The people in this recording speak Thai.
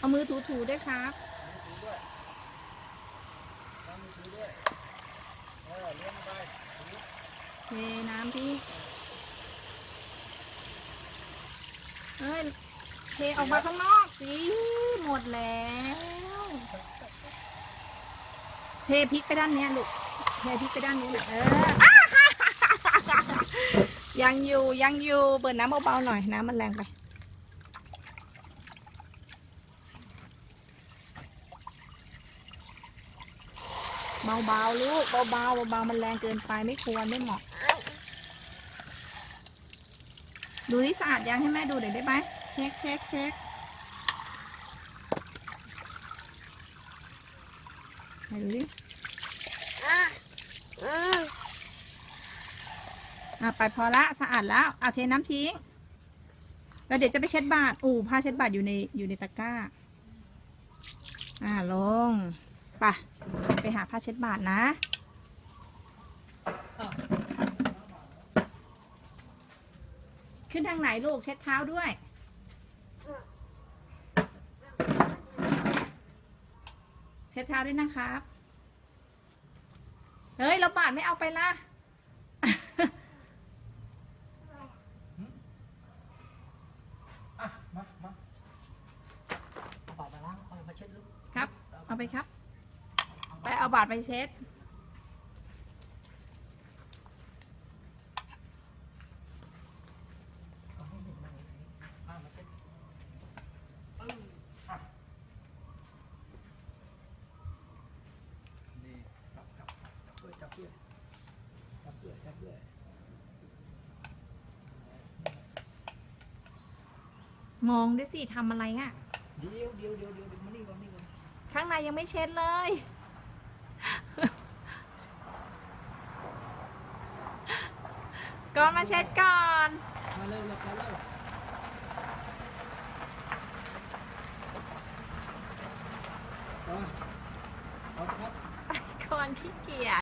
เอามือถูๆด้วยครับเทน้ำที่เอ้ย เทออกมาข้างนอกสิหมดแล้ว เทพริกไปด้านเนี้ยลูก เทพริกไปด้านนี้ลูกเออยังอยู่ยังอยู่ เปิดน้ำเบาๆหน่อย น้ำมันแรงไป เบาๆลูกเบาๆเบาๆมันแรงเกินไปไม่ควรไม่เหมาะ ดูที่สะอาดยังให้แม่ดูหน่อยได้ไหมเช็คเช็คเช็คไหนดูดิอะไปพอละสะอาดแล้วเอาเทน้ำทิ้งแล้วเดี๋ยวจะไปเช็ดบาทอู้ผ้าเช็ดบาทอยู่ในอยู่ในตะกร้า อ่าลง ไปไปหาผ้าเช็ดบาทนะ ขึ้นทางไหนลูกเช็ดเท้าด้วย เช็ดเท้าด้วยนะครับ เฮ้ยเราบาดไม่เอาไปละอะมามาเอาปากมาล้างเอามาเช็ดลูกครับ เอาไปครับ ไปเอาบาดไปเช็ดเอาให้เห็นมันอะมาเช็ดปึ้งอะนี่จับจับจับเพื่อจับเพื่อจับเพื่อจับเพื่อมองด้วยสิทำอะไรอะเดี๋ยวเดี๋ยวเดี๋ยวเดี๋ยวเดี๋ยวมานี่ก่อนนี่ก่อนข้างในยังไม่เช็ดเลย ก่อนมาเช็ดก่อน มาเร็วเร็วมาเร็วก่อนครับก่อนขี้เกียจ